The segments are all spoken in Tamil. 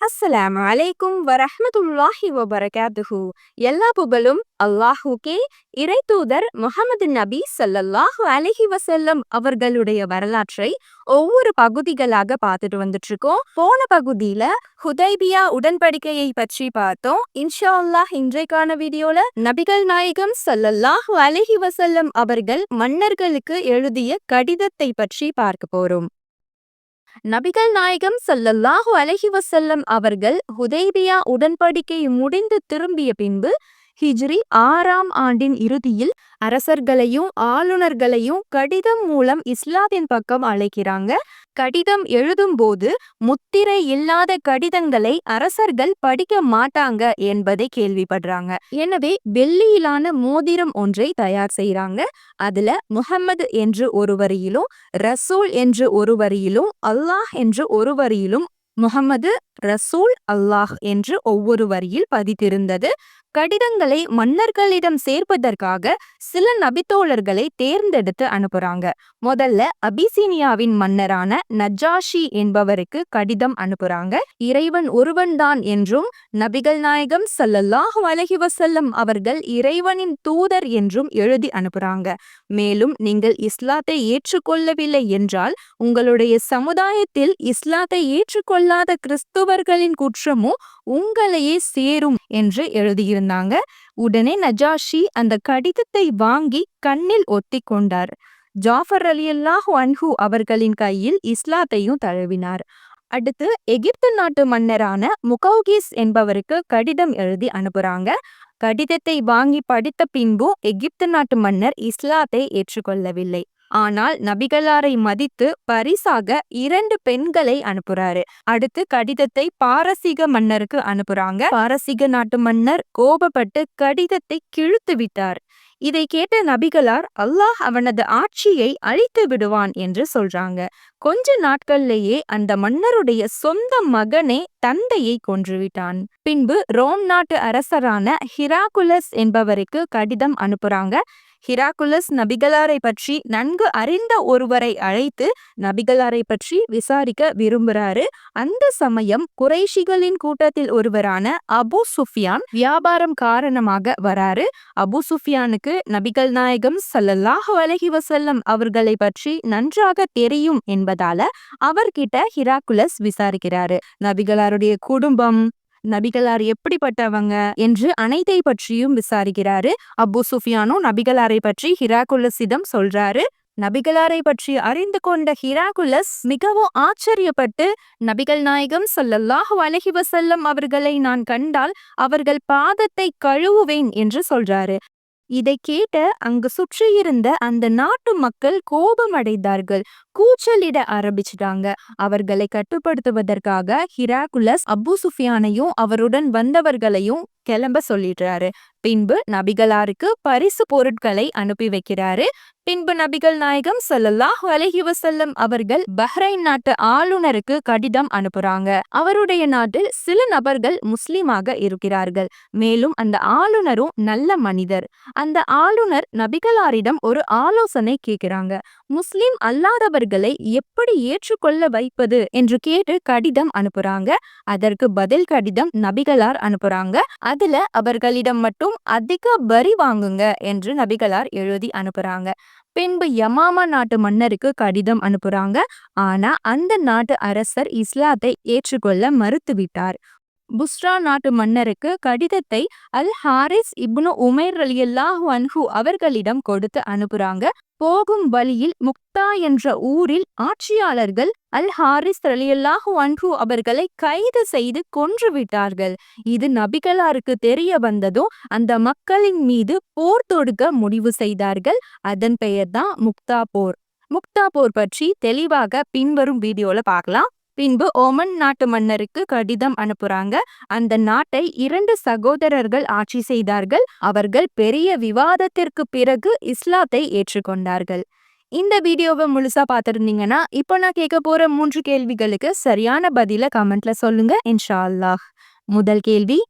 அஸ்ஸலாம் அலைக்கும் வரஹமதுல்லாஹி வபரகாத்துஹு. எல்லா புகழும் அல்லாஹுக்கே. இறைத்தூதர் முகமது நபி சல்லல்லாஹு அலஹி வசல்லம் அவர்களுடைய வரலாற்றை ஒவ்வொரு பகுதிகளாக பார்த்துட்டு வந்துட்டு இருக்கோம் போன பகுதியில ஹுதைபியா உடன்படிக்கையை பற்றி பார்த்தோம். இன்ஷா அல்லாஹ் இன்றைக்கான வீடியோல நபிகள் நாயகம் சல்லல்லாஹு அலஹி வசல்லம் அவர்கள் மன்னர்களுக்கு எழுதிய கடிதத்தை பற்றி பார்க்க போறோம். நபிகள் நாயகம் சல்லல்லாஹு அலஹி வசல்லம் அவர்கள் ஹுதைபியா உடன்படிக்கை முடிந்து திரும்பிய பின்பு ஹிஜ்ரி ஆறாம் ஆண்டின் இறுதியில் அரசர்களையும் ஆளுநர்களையும் கடிதம் மூலம் இஸ்லாத்தின் பக்கம் அழைக்கிறாங்க. கடிதம் எழுதும்போது முத்திரை இல்லாத கடிதங்களை அரசர்கள் படிக்க மாட்டாங்க என்பதை கேள்விப்படுறாங்க. எனவே வெள்ளியிலான மோதிரம் ஒன்றை தயார் செய்யறாங்க அதுல முஹம்மது என்று ஒரு வரியிலும் ரசூல் என்று ஒரு வரியிலும் அல்லாஹ் என்று ஒரு வரியிலும் முகமது ரசூல் அல்லாஹ் என்று ஒவ்வொரு வரியில் பதித்திருந்தது. கடிதங்களை மன்னர்களிடம் சேர்ப்பதற்காக சில நபித்தோழர்களை தேர்ந்தெடுத்து அனுப்புறாங்க. முதல்ல அபிசீனியாவின் மன்னரான நஜாஷி என்பவருக்கு கடிதம் அனுப்புறாங்க. இறைவன் ஒருவன்தான் என்றும் நபிகள் நாயகம் சல்லல்லாஹ் அலஹி வசல்லம் அவர்கள் இறைவனின் தூதர் என்றும் எழுதி அனுப்புறாங்க. மேலும் நீங்கள் இஸ்லாத்தை ஏற்றுக்கொள்ளவில்லை என்றால் உங்களுடைய சமுதாயத்தில் இஸ்லாத்தை ஏற்றுக்கொள்ள இல்லாத கிறிஸ்துவர்களின் குற்றமும் உங்களையே சேரும் என்று எழுதியிருந்தாங்க. உடனே நஜாஷி அந்த கடிதத்தை வாங்கி கண்ணில் ஒத்திக் கொண்டார் ஜாஃபர் அலியல்லாஹ் அன்ஹு அவர்களின் கையில் இஸ்லாத்தையும் தழுவினார். அடுத்து எகிப்து நாட்டு மன்னரான முகௌகிஸ் என்பவருக்கு கடிதம் எழுதி அனுப்புறாங்க. கடிதத்தை வாங்கி படித்த பின்பும் எகிப்து நாட்டு மன்னர் இஸ்லாத்தை ஏற்றுக்கொள்ளவில்லை. ஆனால் நபிகளாரை மதித்து பரிசாக இரண்டு பெண்களை அனுப்புறாரு. அடுத்து கடிதத்தை பாரசீக மன்னருக்கு அனுப்புறாங்க. பாரசீக நாட்டு மன்னர் கோபப்பட்டு கடிதத்தை கிழித்து விட்டார். இதை கேட்ட நபிகளார் அல்லாஹ் அவனது ஆட்சியை அழித்து விடுவான் என்று சொல்றாங்க. கொஞ்ச நாட்கள்லேயே அந்த மன்னருடைய சொந்த மகனே தந்தையை கொன்றுவிட்டான். பின்பு ரோம் நாட்டு அரசரான ஹிராகுலஸ் என்பவருக்கு கடிதம் அனுப்புறாங்க. ஹிராகுலஸ் நபிகளாரை பற்றி நன்கு அறிந்த ஒருவரை அழைத்து நபிகளாரை பற்றி விசாரிக்க விரும்புறாரு. அந்த சமயம் குறைஷிகளின் கூட்டத்தில் ஒருவரான அபு சுஃபியான் வியாபாரம் காரணமாக வராரு. அபு சுஃபியானுக்கு நபிகள் நாயகம் சல்லல்லாஹ் அலஹி வசல்லம் அவர்களை பற்றி நன்றாக தெரியும் என்பதால அவர்கிட்ட ஹிராகுலஸ் விசாரிக்கிறாரு. நபிகளாருடைய குடும்பம் நபிகளார் எப்படிப்பட்டவங்க என்று அனைத்தை பற்றியும் விசாரிக்கிறாரு. அபு சுஃபியானும் நபிகளாரை பற்றி ஹிராகுல்லஸிடம் சொல்றாரு. நபிகளாரை பற்றி அறிந்து கொண்ட ஹிராகுலஸ் மிகவும் ஆச்சரியப்பட்டு நபிகள் நாயகம் சொல்லல்லாஹு அலஹி வசல்லம் அவர்களை நான் கண்டால் அவர்கள் பாதத்தை கழுவுவேன் என்று சொல்றாரு. இதை கேட்ட அங்கு சுற்றியிருந்த அந்த நாட்டு மக்கள் கோபம் அடைந்தார்கள் கூச்சலிட ஆரம்பிச்சிட்டாங்க. அவர்களை கட்டுப்படுத்துவதற்காக ஹிராகுலஸ் அபு சுஃபியானையும் அவருடன் வந்தவர்களையும் கிளம்ப சொல்லிடுறாரு. பின்பு நபிகளாருக்கு பரிசு பொருட்களை அனுப்பி வைக்கிறாரு. பின்பு நபிகள் நாயகம் ஸல்லல்லாஹு அலஹி வசல்லம் அவர்கள் பஹ்ரைன் நாட்டு ஆளுநருக்கு கடிதம் அனுப்புறாங்க. அவருடைய நாட்டில் சில நபர்கள் முஸ்லிமாக இருக்கிறார்கள். மேலும் அந்த ஆளுநரும் நல்ல மனிதர். அந்த ஆளுநர் நபிகளாரிடம் ஒரு ஆலோசனை கேட்கிறாங்க. முஸ்லிம் அல்லாதவர்களை எப்படி ஏற்றுக்கொள்ள வைப்பது என்று கேட்டு கடிதம் அனுப்புறாங்க. அதற்கு பதில் கடிதம் நபிகளார் அனுப்புறாங்க. அதுல அவர்களிடம் மட்டும் அதிக வரி வாங்குங்க என்று நபிகளார் எழுதி அனுப்புறாங்க. பின்பு யமாமா நாட்டு மன்னருக்கு கடிதம் அனுப்புறாங்க. ஆனா அந்த நாட்டு அரசர் இஸ்லாத்தை ஏற்றுக்கொள்ள மறுத்துவிட்டார். புஸ்ரா நாட்டு மன்னருக்கு கடிதத்தை அல் ஹாரிஸ் இப்னு உமைர் அலியல்லாஹு அன்ஹு அவர்களிடம் கொடுத்து அனுப்புறாங்க. போகும் வழியில் முக்தா என்ற ஊரில் ஆட்சியாளர்கள் அல் ஹாரிஸ் அலியல்லாஹு அன்ஹு அவர்களை கைது செய்து கொன்று விட்டார்கள். இது நபிகளாருக்கு தெரிய வந்ததும் அந்த மக்களின் மீது போர் தொடுக்க முடிவு செய்தார்கள். அதன் பெயர்தான் முக்தா போர். முக்தா போர் பற்றி தெளிவாக பின்வரும் வீடியோல பார்க்கலாம். பின்பு ஓமன் நாட்டு மன்னருக்கு கடிதம் அனுப்புறாங்க. அந்த நாட்டை இரண்டு சகோதரர்கள் ஆட்சி செய்தார்கள். அவர்கள் பெரிய விவாதத்திற்கு பிறகு இஸ்லாத்தை ஏற்றுக்கொண்டார்கள். இந்த வீடியோவை முழுசா பார்த்துருந்தீங்கன்னா இப்போ நான் கேட்க போற மூன்று கேள்விகளுக்கு சரியான பதில கமெண்ட்ல சொல்லுங்க. இன்ஷா அல்லாஹ் முதல் கேள்வி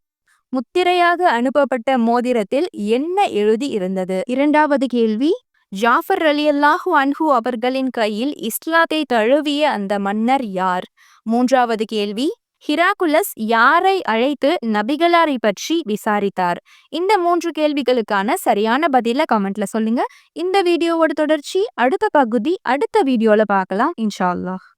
முத்திரையாக அனுப்பப்பட்ட மோதிரத்தில் என்ன எழுதி இருந்தது? இரண்டாவது கேள்வி ஜாஃபர் ரலியல்லாஹு அன்ஹு அவர்களின் கையில் இஸ்லாத்தை தழுவிய அந்த மன்னர் யார்? மூன்றாவது கேள்வி ஹிராகுலஸ் யாரை அழைத்து நபிகளாரை பற்றி விசாரித்தார்? இந்த மூன்று கேள்விகளுக்கான சரியான பதில கமெண்ட்ல சொல்லுங்க. இந்த வீடியோவோட தொடர்ச்சி அடுத்த பகுதி அடுத்த வீடியோல பார்க்கலாம் இன்ஷா அல்லாஹ்